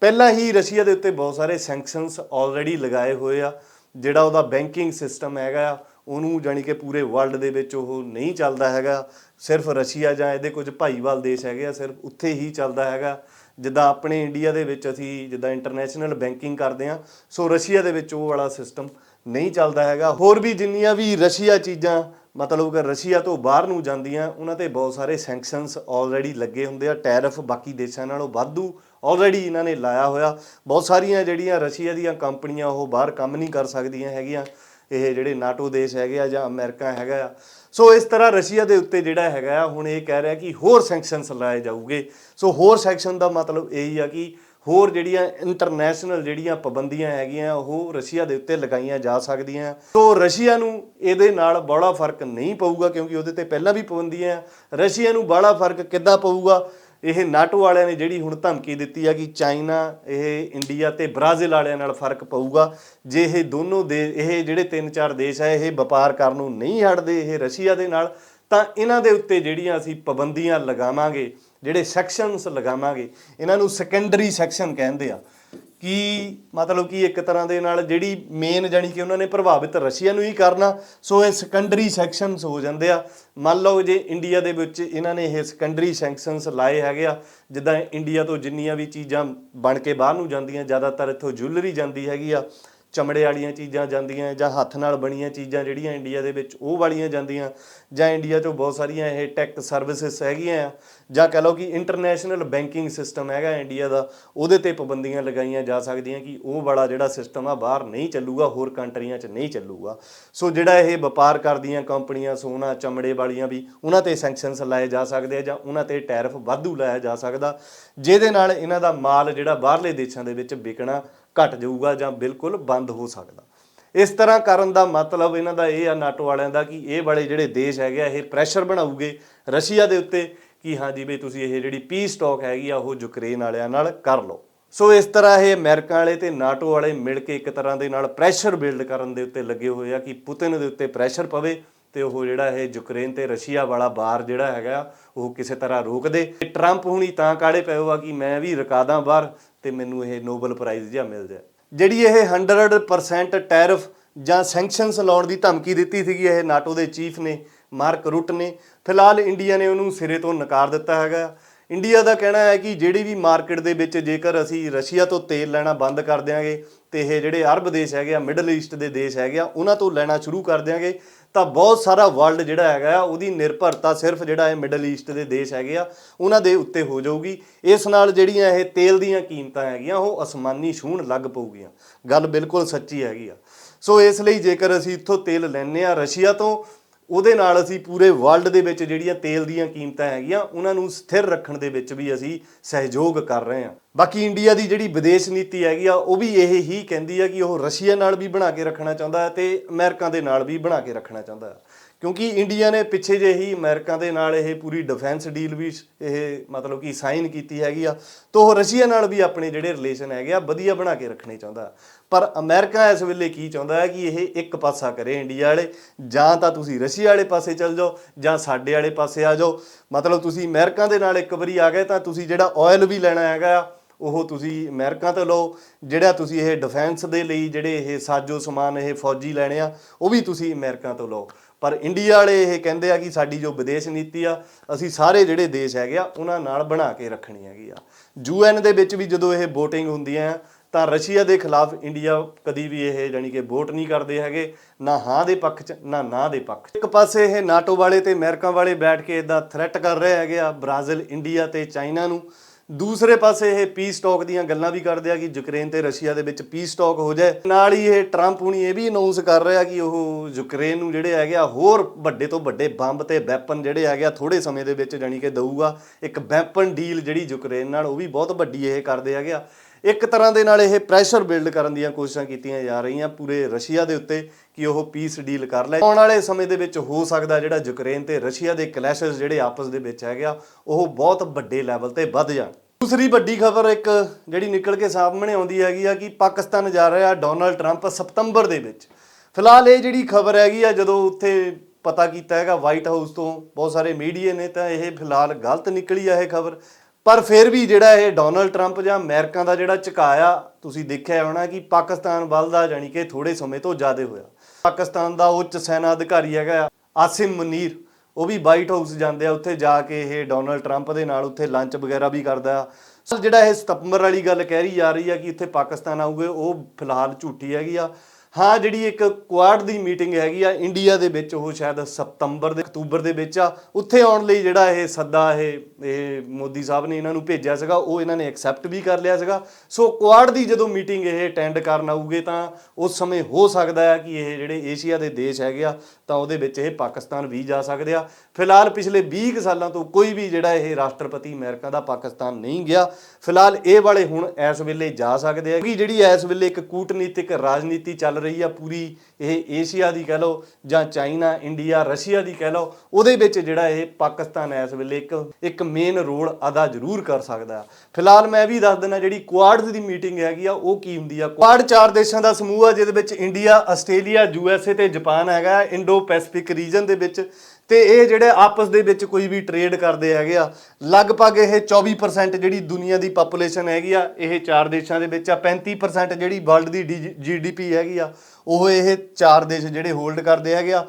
ਪਹਿਲਾਂ ਹੀ ਰਸ਼ੀਆ ਦੇ ਉੱਤੇ ਬਹੁਤ ਸਾਰੇ ਸੈਂਕਸ਼ਨਸ ਆਲਰੇਡੀ ਲਗਾਏ ਹੋਏ ਆ। ਜਿਹੜਾ ਉਹਦਾ ਬੈਂਕਿੰਗ ਸਿਸਟਮ ਹੈਗਾ ਆ ਉਹਨੂੰ ਜਾਣੀ ਕਿ ਪੂਰੇ ਵਰਲਡ ਦੇ ਵਿੱਚ ਉਹ ਨਹੀਂ ਚੱਲਦਾ ਹੈਗਾ। ਸਿਰਫ ਰਸ਼ੀਆ ਜਾਂ ਇਹਦੇ ਕੁਝ ਭਾਈਵਾਲ ਦੇਸ਼ ਹੈਗੇ ਆ, ਸਿਰਫ ਉੱਥੇ ਹੀ ਚੱਲਦਾ ਹੈਗਾ। ਜਿੱਦਾਂ ਆਪਣੇ ਇੰਡੀਆ ਦੇ ਵਿੱਚ ਅਸੀਂ ਜਿੱਦਾਂ ਇੰਟਰਨੈਸ਼ਨਲ ਬੈਂਕਿੰਗ ਕਰਦੇ ਆ ਸੋ ਰਸ਼ੀਆ ਦੇ ਵਿੱਚ ਉਹ ਵਾਲਾ ਸਿਸਟਮ ਨਹੀਂ ਚੱਲਦਾ ਹੈਗਾ। ਹੋਰ ਵੀ ਜਿੰਨੀਆਂ ਵੀ ਰਸ਼ੀਆ ਚੀਜ਼ਾਂ, ਮਤਲਬ ਕਿ ਰਸ਼ੀਆ ਤੋਂ ਬਾਹਰ ਨੂੰ ਜਾਂਦੀਆਂ, ਉਹਨਾਂ ਤੇ ਬਹੁਤ ਸਾਰੇ ਸੈਂਕਸ਼ਨਸ ਆਲਰੇਡੀ ਲੱਗੇ ਹੁੰਦੇ ਆ ਟੈਰਿਫ ਬਾਕੀ ਦੇਸ਼ਾਂ ਨਾਲੋਂ ਵਾਧੂ ਆਲਰੇਡੀ ਇਹਨਾਂ ਨੇ ਲਾਇਆ ਹੋਇਆ। ਬਹੁਤ ਸਾਰੀਆਂ ਜਿਹੜੀਆਂ ਰਸ਼ੀਆ ਦੀਆਂ ਕੰਪਨੀਆਂ ਉਹ ਬਾਹਰ ਕੰਮ ਨਹੀਂ ਕਰ ਸਕਦੀਆਂ ਹੈਗੀਆਂ। ਇਹ ਜਿਹੜੇ ਨਾਟੋ ਦੇਸ਼ ਹੈਗੇ ਆ ਜਾਂ ਅਮਰੀਕਾ ਹੈਗਾ ਆ। ਸੋ ਇਸ ਤਰ੍ਹਾਂ ਰਸ਼ੀਆ ਦੇ ਉੱਤੇ ਜਿਹੜਾ ਹੈਗਾ ਆ, ਹੁਣ ਇਹ ਕਹਿ ਰਿਹਾ ਕਿ ਹੋਰ ਸੈਂਕਸ਼ਨਸ ਲਾਏ ਜਾਊਗੇ। ਸੋ ਹੋਰ ਸੈਂਕਸ਼ਨ ਦਾ ਮਤਲਬ ਇਹ ਹੀ ਆ ਕਿ ਹੋਰ ਜਿਹੜੀਆਂ ਇੰਟਰਨੈਸ਼ਨਲ ਜਿਹੜੀਆਂ ਪਾਬੰਦੀਆਂ ਹੈਗੀਆਂ ਉਹ ਰਸ਼ੀਆ ਦੇ ਉੱਤੇ ਲਗਾਈਆਂ ਜਾ ਸਕਦੀਆਂ। ਸੋ ਰਸ਼ੀਆ ਨੂੰ ਇਹਦੇ ਨਾਲ ਬੜਾ ਫ਼ਰਕ ਨਹੀਂ ਪਊਗਾ ਕਿਉਂਕਿ ਉਹਦੇ ਤੇ ਪਹਿਲਾਂ ਵੀ ਪਾਬੰਦੀਆਂ ਆ। ਰਸ਼ੀਆ ਨੂੰ ਬੜਾ ਫ਼ਰਕ ਕਿੱਦਾਂ ਪਊਗਾ? ਇਹ ਨਾਟੋ ਵਾਲਿਆਂ ਨੇ ਜਿਹੜੀ ਹੁਣ ਧਮਕੀ ਦਿੱਤੀ ਆ ਕਿ ਚਾਈਨਾ, ਇਹ ਇੰਡੀਆ ਤੇ ਬ੍ਰਾਜ਼ੀਲ ਵਾਲਿਆਂ ਨਾਲ ਫ਼ਰਕ ਪਊਗਾ, ਜੇ ਇਹ ਦੋਨੋਂ ਦੇ, ਇਹ ਜਿਹੜੇ ਤਿੰਨ ਚਾਰ ਦੇਸ਼ ਆ, ਇਹ ਵਪਾਰ ਕਰਨ ਨੂੰ ਨਹੀਂ ਹਟਦੇ, ਇਹ ਰਸ਼ੀਆ ਦੇ ਨਾਲ, ਤਾਂ ਇਹਨਾਂ ਦੇ ਉੱਤੇ ਜਿਹੜੀਆਂ ਅਸੀਂ ਪਾਬੰਦੀਆਂ ਲਗਾਵਾਂਗੇ, ਜਿਹੜੇ ਸੈਕਸ਼ਨਸ ਲਗਾਵਾਂਗੇ, ਇਹਨਾਂ ਨੂੰ ਸੈਕੰਡਰੀ ਸੈਕਸ਼ਨ ਕਹਿੰਦੇ ਆ। ਕੀ ਮਤਲਬ ਕਿ ਇੱਕ ਤਰ੍ਹਾਂ ਦੇ ਨਾਲ ਜਿਹੜੀ ਮੇਨ ਜਾਨੀ ਕਿ ਉਹਨਾਂ ਨੇ ਪ੍ਰਭਾਵਿਤ ਰਸ਼ੀਆ ਨੂੰ ਹੀ ਕਰਨਾ, ਸੋ ਇਹ ਸੈਕੰਡਰੀ ਸੈਕਸ਼ਨਸ ਹੋ ਜਾਂਦੇ ਆ। ਮੰਨ ਲਓ ਜੇ ਇੰਡੀਆ ਦੇ ਵਿੱਚ ਇਹਨਾਂ ਨੇ ਇਹ ਸੈਕੰਡਰੀ ਸੈਕਸ਼ਨਸ ਲਾਏ ਹੈਗੇ ਆ, ਜਿੱਦਾਂ ਇੰਡੀਆ ਤੋਂ ਜਿੰਨੀਆਂ ਵੀ ਚੀਜ਼ਾਂ ਬਣ ਕੇ ਬਾਹਰ ਨੂੰ ਜਾਂਦੀਆਂ, ਜ਼ਿਆਦਾਤਰ ਇੱਥੋਂ ਜੁਐਲਰੀ ਜਾਂਦੀ ਹੈਗੀ ਆ ਚਮੜੇ ਵਾਲੀਆਂ ਚੀਜ਼ਾਂ ਜਾਂਦੀਆਂ ਜਾਂ ਹੱਥ ਨਾਲ ਬਣੀਆਂ ਚੀਜ਼ਾਂ ਜਿਹੜੀਆਂ ਇੰਡੀਆ ਦੇ ਵਿੱਚ ਉਹ ਵਾਲੀਆਂ ਜਾਂਦੀਆਂ ਜਾਂ ਇੰਡੀਆ 'ਚੋਂ ਬਹੁਤ ਸਾਰੀਆਂ ਇਹ ਟੈਕ ਸਰਵਿਸਿਜ਼ ਹੈਗੀਆਂ ਜਾਂ ਕਹ ਲਓ ਕਿ ਇੰਟਰਨੈਸ਼ਨਲ ਬੈਂਕਿੰਗ ਸਿਸਟਮ ਹੈਗਾ ਇੰਡੀਆ ਦਾ, ਉਹਦੇ ਤੇ ਪਾਬੰਦੀਆਂ ਲਗਾਈਆਂ ਜਾ ਸਕਦੀਆਂ ਕਿ ਉਹ ਵਾਲਾ ਜਿਹੜਾ ਸਿਸਟਮ ਆ ਬਾਹਰ ਨਹੀਂ ਚੱਲੂਗਾ, ਹੋਰ ਕੰਟਰੀਆਂ 'ਚ ਨਹੀਂ ਚੱਲੂਗਾ। ਸੋ ਜਿਹੜਾ ਇਹ ਵਪਾਰ ਕਰਦੀਆਂ ਕੰਪਨੀਆਂ, ਸੋਨਾ, ਚਮੜੇ ਵਾਲੀਆਂ ਵੀ, ਉਹਨਾਂ ਤੇ ਸੈਂਕਸ਼ਨਸ ਲਾਏ ਜਾ ਸਕਦੇ ਆ ਜਾਂ ਉਹਨਾਂ ਤੇ ਟੈਰਿਫ ਵਾਧੂ ਲਾਇਆ ਜਾ ਸਕਦਾ, ਜਿਹਦੇ ਨਾਲ ਇਹਨਾਂ ਦਾ ਮਾਲ ਜਿਹੜਾ ਬਾਹਰਲੇ ਦੇਸ਼ਾਂ ਦੇ ਵਿੱਚ ਵਿਕਣਾ ਘਟ ਜਾਊਗਾ ਜਾਂ ਬਿਲਕੁਲ ਬੰਦ ਹੋ ਸਕਦਾ। ਇਸ ਤਰ੍ਹਾਂ ਕਰਨ ਦਾ ਮਤਲਬ ਇਹਨਾਂ ਦਾ ਇਹ ਆ, ਨਾਟੋ ਵਾਲਿਆਂ ਦਾ, ਕਿ ਇਹ ਵਾਲੇ ਜਿਹੜੇ ਦੇਸ਼ ਹੈਗੇ ਆ, ਇਹ ਪ੍ਰੈਸ਼ਰ ਬਣਾਉਗੇ ਰਸ਼ੀਆ ਦੇ ਉੱਤੇ ਕਿ ਹਾਂਜੀ ਬਈ ਤੁਸੀਂ ਇਹ ਜਿਹੜੀ ਪੀਸ ਸਟਾਕ ਹੈਗੀ ਆ, ਉਹ ਯੂਕਰੇਨ ਵਾਲਿਆਂ ਨਾਲ ਕਰ ਲਓ। ਸੋ ਇਸ ਤਰ੍ਹਾਂ ਇਹ ਅਮਰੀਕਾ ਵਾਲੇ ਤੇ ਨਾਟੋ ਵਾਲੇ ਮਿਲ ਕੇ ਇੱਕ ਤਰ੍ਹਾਂ ਦੇ ਨਾਲ ਪ੍ਰੈਸ਼ਰ ਬਿਲਡ ਕਰਨ ਦੇ ਉੱਤੇ ਲੱਗੇ ਹੋਏ ਆ, ਕਿ ਪੁਤਿਨ ਦੇ ਉੱਤੇ ਪ੍ਰੈਸ਼ਰ ਪਵੇ। ਤੇ ਉਹ ਜਿਹੜਾ ਇਹ ਯੂਕਰੇਨ ਤੇ ਰਸ਼ੀਆ ਵਾਲਾ ਬਾਰ ਜਿਹੜਾ ਹੈਗਾ, ਉਹ ਕਿਸੇ ਤਰ੍ਹਾਂ ਰੋਕ ਦੇ। ਟਰੰਪ ਹੁਣੀ ਤਾਂ ਕਾੜੇ ਪਏ ਹੋਆ ਕਿ ਮੈਂ ਵੀ ਰਕਾਦਾਂ ਬਾਹਰ ਤੇ ਮੈਨੂੰ ਇਹ ਨੋਬਲ ਪ੍ਰਾਈਜ਼ ਜਿਹਾ ਮਿਲ ਜਾਏ। ਜਿਹੜੀ ਇਹ 100% ਟੈਰਿਫ ਜਾਂ ਸੈਂਕਸ਼ਨਸ ਲਾਉਣ ਦੀ ਧਮਕੀ ਦਿੱਤੀ ਸੀਗੀ, ਇਹ ਨਾਟੋ ਦੇ ਚੀਫ ਨੇ, ਮਾਰਕ ਰੁੱਟ ਨੇ। ਫਿਲਹਾਲ ਇੰਡੀਆ ਨੇ ਉਹਨੂੰ ਸਿਰੇ ਤੋਂ ਨਕਾਰ ਦਿੱਤਾ ਹੈਗਾ। ਇੰਡੀਆ ਦਾ ਕਹਿਣਾ ਹੈ ਕਿ ਜਿਹੜੀ ਵੀ ਮਾਰਕੀਟ ਦੇ ਵਿੱਚ ਜੇਕਰ ਅਸੀਂ ਰਸ਼ੀਆ ਤੋਂ ਤੇਲ ਲੈਣਾ ਬੰਦ ਕਰ ਦਿਆਂਗੇ, ਤੇ ਇਹ ਜਿਹੜੇ ਅਰਬ ਦੇਸ਼ ਹੈਗੇ ਆ, ਮਿਡਲ ਈਸਟ ਦੇ ਦੇਸ਼ ਹੈਗੇ ਆ, ਉਹਨਾਂ ਤੋਂ ਲੈਣਾ ਸ਼ੁਰੂ ਕਰ ਦਿਆਂਗੇ। ਤਾਂ ਬਹੁਤ ਸਾਰਾ ਵਰਲਡ ਜਿਹੜਾ ਹੈਗਾ ਆ, ਉਹਦੀ ਨਿਰਭਰਤਾ ਸਿਰਫ ਜਿਹੜਾ ਇਹ ਮਿਡਲ ਈਸਟ ਦੇ ਦੇਸ਼ ਹੈਗੇ ਆ, ਉਹਨਾਂ ਦੇ ਉੱਤੇ ਹੋ ਜਾਊਗੀ। ਇਸ ਨਾਲ ਜਿਹੜੀਆਂ ਇਹ ਤੇਲ ਦੀਆਂ ਕੀਮਤਾਂ ਹੈਗੀਆਂ, ਉਹ ਅਸਮਾਨੀ ਛੂਹਣ ਲੱਗ ਪਊਗੀਆਂ। ਗੱਲ ਬਿਲਕੁਲ ਸੱਚੀ ਹੈਗੀ ਆ। ਸੋ ਇਸ ਲਈ ਜੇਕਰ ਅਸੀਂ ਇੱਥੋਂ ਤੇਲ ਲੈਨੇ ਆ ਰਸ਼ੀਆ ਤੋਂ ਉਹਦੇ ਨਾਲ ਅਸੀਂ ਪੂਰੇ ਵਰਲਡ ਦੇ ਵਿੱਚ ਜਿਹੜੀਆਂ ਤੇਲ ਦੀਆਂ ਕੀਮਤਾਂ ਹੈਗੀਆਂ, ਉਹਨਾਂ ਨੂੰ ਸਥਿਰ ਰੱਖਣ ਦੇ ਵਿੱਚ ਵੀ ਅਸੀਂ ਸਹਿਯੋਗ ਕਰ ਰਹੇ ਹਾਂ। ਬਾਕੀ ਇੰਡੀਆ ਦੀ ਜਿਹੜੀ ਵਿਦੇਸ਼ ਨੀਤੀ ਹੈਗੀ ਆ, ਉਹ ਵੀ ਇਹ ਹੀ ਕਹਿੰਦੀ ਆ ਕਿ ਉਹ ਰਸ਼ੀਆ ਨਾਲ ਵੀ ਬਣਾ ਕੇ ਰੱਖਣਾ ਚਾਹੁੰਦਾ ਹੈ ਤੇ ਅਮਰੀਕਾ ਦੇ ਨਾਲ ਵੀ ਬਣਾ ਕੇ ਰੱਖਣਾ ਚਾਹੁੰਦਾ ਹੈ। ਕਿਉਂਕਿ ਇੰਡੀਆ ਨੇ ਪਿੱਛੇ ਜੇ ਹੀ ਅਮਰੀਕਾ ਦੇ ਨਾਲ ਇਹ ਪੂਰੀ ਡਿਫੈਂਸ ਡੀਲ ਵੀ ਇਹ ਮਤਲਬ ਕਿ ਸਾਈਨ ਕੀਤੀ ਹੈਗੀ ਆ, ਤਾਂ ਉਹ ਰਸ਼ੀਆ ਨਾਲ ਵੀ ਆਪਣੇ ਜਿਹੜੇ ਰਿਲੇਸ਼ਨ ਹੈਗੇ ਆ, ਵਧੀਆ ਬਣਾ ਕੇ ਰੱਖਣੇ ਚਾਹੁੰਦਾ। ਪਰ ਅਮਰੀਕਾ ਇਸ ਵੇਲੇ ਕੀ ਚਾਹੁੰਦਾ ਹੈ ਕਿ ਇਹ ਇੱਕ ਪਾਸਾ ਕਰੇ ਇੰਡੀਆ ਵਾਲੇ, ਜਾਂ ਤਾਂ ਤੁਸੀਂ ਰਸ਼ੀਆ ਵਾਲੇ ਪਾਸੇ ਚੱਲ ਜਾਓ, ਜਾਂ ਸਾਡੇ ਵਾਲੇ ਪਾਸੇ ਆ ਜਾਓ। ਮਤਲਬ ਤੁਸੀਂ ਅਮਰੀਕਾ ਦੇ ਨਾਲ ਇੱਕ ਵਾਰੀ ਆ ਗਏ ਤਾਂ ਤੁਸੀਂ ਜਿਹੜਾ ਆਇਲ ਵੀ ਲੈਣਾ ਹੈਗਾ ਆ, ਉਹ ਤੁਸੀਂ ਅਮਰੀਕਾ ਤੋਂ ਲਓ। ਜਿਹੜਾ ਤੁਸੀਂ ਇਹ ਡਿਫੈਂਸ ਦੇ ਲਈ ਜਿਹੜੇ ਇਹ ਸਾਜੋ ਸਮਾਨ, ਇਹ ਫੌਜੀ ਲੈਣੇ ਆ, ਉਹ ਵੀ ਤੁਸੀਂ ਅਮਰੀਕਾ ਤੋਂ ਲਓ। ਪਰ ਇੰਡੀਆ ਵਾਲੇ ਇਹ ਕਹਿੰਦੇ ਆ ਕਿ ਸਾਡੀ ਜੋ ਵਿਦੇਸ਼ ਨੀਤੀ ਆ, ਅਸੀਂ ਸਾਰੇ ਜਿਹੜੇ ਦੇਸ਼ ਹੈਗੇ ਆ, ਉਹਨਾਂ ਨਾਲ ਬਣਾ ਕੇ ਰੱਖਣੀ ਹੈਗੀ ਆ। ਯੂਐਨ ਦੇ ਵਿੱਚ ਵੀ ਜਦੋਂ ਇਹ VOTING ਹੁੰਦੀਆਂ ਆ, ਤਾਂ ਰਸ਼ੀਆ ਦੇ ਖਿਲਾਫ ਇੰਡੀਆ ਕਦੀ ਵੀ ਇਹ ਜਾਨੀ ਕਿ ਵੋਟ ਨਹੀਂ ਕਰਦੇ ਹੈਗੇ, ਨਾ ਹਾਂ ਦੇ ਪੱਖ 'ਚ, ਨਾ ਨਾ ਦੇ ਪੱਖ 'ਚ। ਇੱਕ ਪਾਸੇ ਇਹ ਨਾਟੋ ਵਾਲੇ ਤੇ ਅਮਰੀਕਾ ਵਾਲੇ ਬੈਠ ਕੇ ਇਦਾਂ ਥ੍ਰੈਟ ਕਰ ਰਹੇ ਹੈਗੇ ਆ, ਬ੍ਰਾਜ਼ੀਲ, ਇੰਡੀਆ ਤੇ ਚਾਈਨਾ ਨੂੰ। ਦੂਸਰੇ ਪਾਸੇ ਇਹ ਪੀਸ ਟਾਕ ਦੀਆਂ ਗੱਲਾਂ ਵੀ ਕਰਦੇ ਆ ਕਿ ਯੂਕਰੇਨ ਤੇ ਰਸ਼ੀਆ ਦੇ ਵਿੱਚ ਪੀਸ ਟਾਕ ਹੋ ਜਾਏ। ਨਾਲ ਹੀ ਇਹ ਟਰੰਪ ਹੁਣੀ ਇਹ ਵੀ ਅਨਾਉਂਸ ਕਰ ਰਿਹਾ ਕਿ ਉਹ ਯੂਕਰੇਨ ਨੂੰ ਜਿਹੜੇ ਹੈਗੇ ਆ ਹੋਰ ਵੱਡੇ ਤੋਂ ਵੱਡੇ ਬੰਬ ਤੇ ਵੈਪਨ ਜਿਹੜੇ ਹੈਗੇ ਆ ਥੋੜੇ ਸਮੇਂ ਦੇ ਵਿੱਚ ਜਾਨੀ ਕਿ ਦਊਗਾ। ਇੱਕ ਵੈਪਨ ਡੀਲ ਜਿਹੜੀ ਯੂਕਰੇਨ ਨਾਲ ਉਹ ਵੀ ਬਹੁਤ ਵੱਡੀ ਇਹ ਕਰਦੇ ਹੈਗੇ ਆ। ਇੱਕ ਤਰ੍ਹਾਂ ਦੇ ਨਾਲ ਇਹ ਪ੍ਰੈਸ਼ਰ ਬਿਲਡ ਕਰਨ ਦੀਆਂ ਕੋਸ਼ਿਸ਼ਾਂ ਕੀਤੀਆਂ ਜਾ ਰਹੀਆਂ ਪੂਰੇ ਰਸ਼ੀਆ ਦੇ ਉੱਤੇ ਕਿ ਉਹ ਪੀਸ ਡੀਲ ਕਰ ਲੈ। ਆਉਣ ਵਾਲੇ ਸਮੇਂ ਦੇ ਵਿੱਚ ਹੋ ਸਕਦਾ ਜਿਹੜਾ ਯੂਕਰੇਨ ਤੇ ਰਸ਼ੀਆ ਦੇ ਕਲੈਸ਼ਸ ਜਿਹੜੇ ਆਪਸ ਦੇ ਵਿੱਚ ਹੈਗੇ ਆ, ਉਹ ਬਹੁਤ ਵੱਡੇ ਲੈਵਲ ਤੇ ਵੱਧ ਜਾਣ। ਦੂਸਰੀ ਵੱਡੀ ਖਬਰ ਇੱਕ ਜਿਹੜੀ ਨਿਕਲ ਕੇ ਸਾਹਮਣੇ ਆਉਂਦੀ ਹੈਗੀ ਆ ਕਿ ਪਾਕਿਸਤਾਨ ਜਾ ਰਿਹਾ ਡੋਨਲਡ ਟਰੰਪ ਸਤੰਬਰ ਦੇ ਵਿੱਚ। ਫਿਲਹਾਲ ਇਹ ਜਿਹੜੀ ਖਬਰ ਹੈਗੀ ਆ, ਜਦੋਂ ਉੱਥੇ ਪਤਾ ਕੀਤਾ ਹੈਗਾ ਵਾਈਟ ਹਾਊਸ ਤੋਂ, ਬਹੁਤ ਸਾਰੇ ਮੀਡੀਆ ਨੇ ਤਾਂ ਇਹ ਫਿਲਹਾਲ ਗਲਤ ਨਿਕਲੀ ਆ ਇਹ ਖਬਰ। ਪਰ ਫਿਰ ਵੀ ਜਿਹੜਾ ਇਹ ਡੋਨਲਡ ਟਰੰਪ ਜਾਂ ਅਮਰੀਕਾ ਦਾ ਜਿਹੜਾ ਝੁਕਾਇਆ, ਤੁਸੀਂ ਦੇਖਿਆ ਹੋਣਾ ਕਿ ਪਾਕਿਸਤਾਨ ਵੱਲ ਦਾ ਜਾਨੀ ਕਿ ਥੋੜੇ ਸਮੇਂ ਤੋਂ ਜ਼ਿਆਦਾ ਹੋਇਆ। ਪਾਕਿਸਤਾਨ ਦਾ ਉੱਚ ਸੈਨਾ ਅਧਿਕਾਰੀ ਹੈਗਾ ਆਸਿਮ ਮੁਨੀਰ। ਉਹ ਵੀ ਵਾਈਟ ਹਾਊਸ ਜਾਂਦੇ ਆ, ਉੱਥੇ ਜਾ ਕੇ ਇਹ ਡੋਨਲਡ ਟਰੰਪ ਦੇ ਨਾਲ ਉੱਥੇ ਲੰਚ ਵਗੈਰਾ ਵੀ ਕਰਦਾ ਆ। ਸਰ ਜਿਹੜਾ ਇਹ ਸਤੰਬਰ ਵਾਲੀ ਗੱਲ ਕਹਿ ਰਹੀ ਜਾ ਰਹੀ ਆ ਕਿ ਇੱਥੇ ਪਾਕਿਸਤਾਨ ਆਊਗੇ, ਉਹ ਫਿਲਹਾਲ ਝੂਠੀ ਹੈਗੀ ਆ। ਹਾਂ, ਜਿਹੜੀ ਇੱਕ ਕੁਆਡ ਦੀ ਮੀਟਿੰਗ ਹੈਗੀ ਆ ਇੰਡੀਆ ਦੇ ਵਿੱਚ, ਉਹ ਸ਼ਾਇਦ ਸਤੰਬਰ ਦੇ, ਅਕਤੂਬਰ ਦੇ ਵਿੱਚ ਆ। ਉੱਥੇ ਆਉਣ ਲਈ ਜਿਹੜਾ ਇਹ ਸੱਦਾ, ਇਹ ਇਹ ਮੋਦੀ ਸਾਹਿਬ ਨੇ ਇਹਨਾਂ ਨੂੰ ਭੇਜਿਆ ਸੀਗਾ, ਉਹ ਇਹਨਾਂ ਨੇ ਐਕਸੈਪਟ ਵੀ ਕਰ ਲਿਆ ਸੀਗਾ। ਸੋ ਕੁਆਡ ਦੀ ਜਦੋਂ ਮੀਟਿੰਗ ਇਹ ਅਟੈਂਡ ਕਰਨ ਆਊਗੇ ਤਾਂ ਉਸ ਸਮੇਂ ਹੋ ਸਕਦਾ ਹੈ ਕਿ ਇਹ ਜਿਹੜੇ ਏਸ਼ੀਆ ਦੇ ਦੇਸ਼ ਹੈਗੇ ਆ, ਤਾਂ ਉਹਦੇ ਵਿੱਚ ਇਹ ਪਾਕਿਸਤਾਨ ਵੀ ਜਾ ਸਕਦੇ ਆ। ਫਿਲਹਾਲ ਪਿਛਲੇ 20 ਕੁ ਸਾਲਾਂ ਤੋਂ ਕੋਈ ਵੀ ਜਿਹੜਾ ਇਹ ਰਾਸ਼ਟਰਪਤੀ ਅਮਰੀਕਾ ਦਾ ਪਾਕਿਸਤਾਨ ਨਹੀਂ ਗਿਆ। ਫਿਲਹਾਲ ਇਹ ਵਾਲੇ ਹੁਣ ਇਸ ਵੇਲੇ ਜਾ ਸਕਦੇ ਆ। ਕਿ ਜਿਹੜੀ ਇਸ ਵੇਲੇ ਇੱਕ ਕੂਟਨੀਤਿਕ ਰਾਜਨੀਤੀ ਚੱਲ ਰਹੀ ਆ ਪੂਰੀ ਇਹ ਏਸ਼ੀਆ ਦੀ ਕਹਿ ਲਓ ਜਾਂ ਚਾਈਨਾ, ਇੰਡੀਆ, ਰਸ਼ੀਆ ਦੀ ਕਹਿ ਲਓ, ਉਹਦੇ ਵਿੱਚ ਜਿਹੜਾ ਇਹ ਪਾਕਿਸਤਾਨ ਇਸ ਵੇਲੇ ਇੱਕ ਇੱਕ ਮੇਨ ਰੋਲ ਅਦਾ ਜ਼ਰੂਰ ਕਰ ਸਕਦਾ। ਫਿਲਹਾਲ ਮੈਂ ਵੀ ਦੱਸ ਦਿੰਦਾ ਜਿਹੜੀ ਕੁਆਡਸ ਦੀ ਮੀਟਿੰਗ ਹੈਗੀ ਆ, ਉਹ ਕੀ ਹੁੰਦੀ ਆ? ਕੁਆਡ ਚਾਰ ਦੇਸ਼ਾਂ ਦਾ ਸਮੂਹ ਆ, ਜਿਹਦੇ ਵਿੱਚ India Australia U S A ਤੇ ਜਾਪਾਨ ਹੈਗਾ ਇੰਡੋ ਪੈਸੀਫਿਕ ਰੀਜਨ ਦੇ ਵਿੱਚ ਤੇ ਇਹ ਜਿਹੜੇ ਆਪਸ ਦੇ ਵਿੱਚ ਕੋਈ ਵੀ ਟ੍ਰੇਡ ਕਰਦੇ ਹੈਗੇ ਆ, ਲਗਭਗ ਇਹ 24% ਜਿਹੜੀ ਦੁਨੀਆ ਦੀ ਪੋਪੂਲੇਸ਼ਨ ਹੈਗੀ ਆ, ਇਹ ਚਾਰ ਦੇਸ਼ਾਂ ਦੇ ਵਿੱਚ ਆ 35% ਜਿਹੜੀ ਵਰਲਡ ਦੀ ਜੀਡੀਪੀ ਹੈਗੀ ਆ, ਉਹ ਇਹ ਚਾਰ ਦੇਸ਼ ਜਿਹੜੇ ਹੋਲਡ ਕਰਦੇ ਹੈਗੇ ਆ।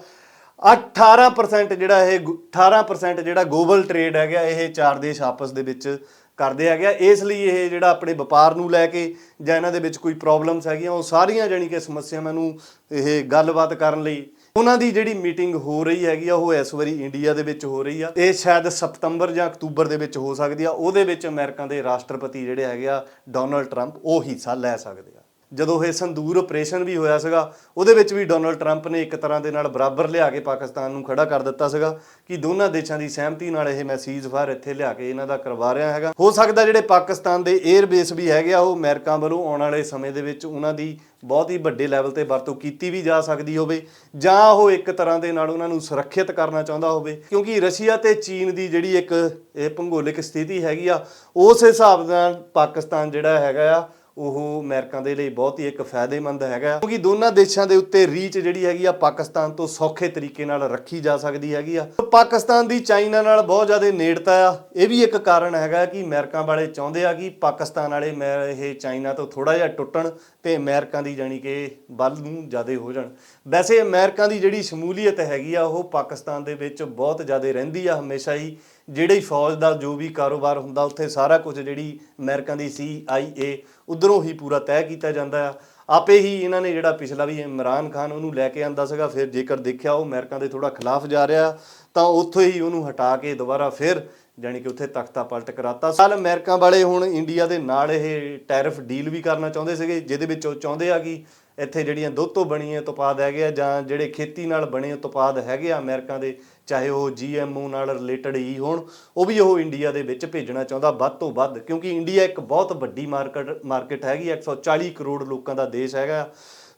18% ਜਿਹੜਾ ਇਹ ਗੁ- 18% ਜਿਹੜਾ ਗਲੋਬਲ ਟ੍ਰੇਡ ਹੈਗਾ, ਇਹ ਚਾਰ ਦੇਸ਼ ਆਪਸ ਦੇ ਵਿੱਚ ਕਰਦੇ ਹੈਗੇ ਆ। ਇਸ ਲਈ ਇਹ ਜਿਹੜਾ ਆਪਣੇ ਵਪਾਰ ਨੂੰ ਲੈ ਕੇ ਜਾਂ ਇਹਨਾਂ ਦੇ ਵਿੱਚ ਕੋਈ ਪ੍ਰੋਬਲਮਸ ਹੈਗੀਆਂ, ਉਹ ਸਾਰੀਆਂ ਜਾਨੀ ਕਿ ਸਮੱਸਿਆਵਾਂ ਨੂੰ ਇਹ ਗੱਲਬਾਤ ਕਰਨ ਲਈ ਉਹਨਾਂ ਦੀ ਜਿਹੜੀ ਮੀਟਿੰਗ ਹੋ ਰਹੀ ਹੈਗੀ ਆ, ਉਹ ਇਸ ਵਾਰੀ ਇੰਡੀਆ ਦੇ ਵਿੱਚ ਹੋ ਰਹੀ ਆ। ਇਹ ਸ਼ਾਇਦ ਸਤੰਬਰ ਜਾਂ ਅਕਤੂਬਰ ਦੇ ਵਿੱਚ ਹੋ ਸਕਦੀ ਆ। ਉਹਦੇ ਵਿੱਚ ਅਮਰੀਕਾ ਦੇ ਰਾਸ਼ਟਰਪਤੀ ਜਿਹੜੇ ਹੈਗੇ ਆ, ਡੋਨਲਡ ਟਰੰਪ, ਉਹ ਹਿੱਸਾ ਲੈ ਸਕਦੇ ਆ। ਜਦੋਂ ਇਹ ਸੰਦੂਰ ਆਪਰੇਸ਼ਨ ਵੀ ਹੋਇਆ ਸੀਗਾ, ਉਹਦੇ ਵਿੱਚ ਵੀ ਡੋਨਲਡ ਟਰੰਪ ਨੇ ਇੱਕ ਤਰ੍ਹਾਂ ਦੇ ਨਾਲ ਬਰਾਬਰ ਲਿਆ ਕੇ ਪਾਕਿਸਤਾਨ ਨੂੰ ਖੜਾ ਕਰ ਦਿੱਤਾ ਸੀਗਾ ਕਿ ਦੋਨਾਂ ਦੇਸ਼ਾਂ ਦੀ ਸਹਿਮਤੀ ਨਾਲ ਇਹ ਮੈਸੇਜ ਫਾਰ ਇੱਥੇ ਲਿਆ ਕੇ ਇਹਨਾਂ ਦਾ ਕਰਵਾ ਰਿਹਾ ਹੈਗਾ। ਹੋ ਸਕਦਾ ਜਿਹੜੇ ਪਾਕਿਸਤਾਨ ਦੇ 에ਅਰ ਬੇਸ ਵੀ ਹੈਗੇ ਆ, ਉਹ ਅਮਰੀਕਾ ਵੱਲੋਂ ਆਉਣ ਵਾਲੇ ਸਮੇਂ ਦੇ ਵਿੱਚ ਉਹਨਾਂ ਦੀ ਬਹੁਤ ਹੀ ਵੱਡੇ ਲੈਵਲ ਤੇ ਵਰਤੋਂ ਕੀਤੀ ਵੀ ਜਾ ਸਕਦੀ ਹੋਵੇ, ਜਾਂ ਉਹ ਇੱਕ ਤਰ੍ਹਾਂ ਦੇ ਨਾਲ ਉਹਨਾਂ ਨੂੰ ਸੁਰੱਖਿਅਤ ਕਰਨਾ ਚਾਹੁੰਦਾ ਹੋਵੇ, ਕਿਉਂਕਿ ਰਸ਼ੀਆ ਤੇ ਚੀਨ ਦੀ ਜਿਹੜੀ ਇੱਕ ਇਹ ਭੂਗੋਲਿਕ ਸਥਿਤੀ ਹੈਗੀ ਆ, ਉਸ ਹਿਸਾਬ ਨਾਲ ਪਾਕਿਸਤਾਨ ਜਿਹੜਾ ਹੈਗਾ ਆ ਉਹ ਅਮਰੀਕਾ ਦੇ ਲਈ ਬਹੁਤ ਹੀ ਇੱਕ ਫਾਇਦੇਮੰਦ ਹੈਗਾ। ਕਿਉਂਕਿ ਦੋਨਾਂ ਦੇਸ਼ਾਂ ਦੇ ਉੱਤੇ ਰੀਚ ਜਿਹੜੀ ਹੈਗੀ ਆ, ਪਾਕਿਸਤਾਨ ਤੋਂ ਸੌਖੇ ਤਰੀਕੇ ਨਾਲ ਰੱਖੀ ਜਾ ਸਕਦੀ ਹੈਗੀ ਆ। ਪਾਕਿਸਤਾਨ ਦੀ ਚਾਈਨਾ ਨਾਲ ਬਹੁਤ ਜ਼ਿਆਦਾ ਨੇੜਤਾ ਆ। ਇਹ ਵੀ ਇੱਕ ਕਾਰਨ ਹੈਗਾ ਕਿ ਅਮਰੀਕਾ ਵਾਲੇ ਚਾਹੁੰਦੇ ਆ ਕਿ ਪਾਕਿਸਤਾਨ ਵਾਲੇ ਮੈਂ ਇਹ ਚਾਈਨਾ ਤੋਂ ਥੋੜਾ ਜਿਹਾ ਟੁੱਟਣ ਤੇ ਅਮਰੀਕਾ ਦੀ ਜਾਨੀ ਕਿ ਵੱਲ ਨੂੰ ਜ਼ਿਆਦਾ ਹੋ ਜਾਣ। ਵੈਸੇ ਅਮਰੀਕਾ ਦੀ ਜਿਹੜੀ ਸ਼ਮੂਲੀਅਤ ਹੈਗੀ ਆ, ਉਹ ਪਾਕਿਸਤਾਨ ਦੇ ਵਿੱਚ ਬਹੁਤ ਜ਼ਿਆਦਾ ਰਹਿੰਦੀ ਆ ਹਮੇਸ਼ਾ ਹੀ। ਜਿਹੜੀ ਫੌਜ ਦਾ ਜੋ ਵੀ ਕਾਰੋਬਾਰ ਹੁੰਦਾ, ਉੱਥੇ ਸਾਰਾ ਕੁਝ ਜਿਹੜੀ ਅਮਰੀਕਾ ਦੀ CIA ਉਧਰੋਂ ਹੀ ਪੂਰਾ ਤੈਅ ਕੀਤਾ ਜਾਂਦਾ ਆ। ਆਪੇ ਹੀ ਇਹਨਾਂ ਨੇ ਜਿਹੜਾ ਪਿਛਲਾ ਵੀ ਇਮਰਾਨ ਖਾਨ ਉਹਨੂੰ ਲੈ ਕੇ ਆਂਦਾ ਸੀਗਾ, ਫਿਰ ਜੇਕਰ ਦੇਖਿਆ ਉਹ ਅਮਰੀਕਾ ਦੇ ਥੋੜਾ ਖਿਲਾਫ ਜਾ ਰਿਹਾ, ਤਾਂ ਉੱਥੋਂ ਹੀ ਉਹਨੂੰ ਹਟਾ ਕੇ ਦੁਬਾਰਾ ਫਿਰ ਜਾਣੀ ਕਿ ਉੱਥੇ ਤਖਤਾ ਪਲਟ ਕਰਾਤਾ। ਸਾਲ ਅਮਰੀਕਾ ਵਾਲੇ ਹੁਣ ਇੰਡੀਆ ਦੇ ਨਾਲ ਇਹ ਟੈਰਿਫ ਡੀਲ ਵੀ ਕਰਨਾ ਚਾਹੁੰਦੇ ਸੀਗੇ, ਜਿਹਦੇ ਵਿੱਚ ਉਹ ਚਾਹੁੰਦੇ ਆ ਕਿ ਇੱਥੇ ਜਿਹੜੀਆਂ ਦੁੱਧ ਤੋਂ ਬਣੀਆਂ ਉਤਪਾਦ ਹੈਗੇ ਆ ਜਾਂ ਜਿਹੜੇ ਖੇਤੀ ਨਾਲ ਬਣੇ ਉਤਪਾਦ ਹੈਗੇ ਆ ਅਮਰੀਕਾ ਦੇ, ਚਾਹੇ ਉਹ ਜੀਐਮਓ ਨਾਲ ਰਿਲੇਟਡ ਹੀ ਹੋਣ, ਉਹ ਵੀ ਉਹ ਇੰਡੀਆ ਦੇ ਵਿੱਚ ਭੇਜਣਾ ਚਾਹੁੰਦਾ ਵੱਧ ਤੋਂ ਵੱਧ, ਕਿਉਂਕਿ ਇੰਡੀਆ ਇੱਕ ਬਹੁਤ ਵੱਡੀ ਮਾਰਕੀਟ ਮਾਰਕੀਟ ਹੈਗੀ 140 ਕਰੋੜ ਲੋਕਾਂ ਦਾ ਦੇਸ਼ ਹੈਗਾ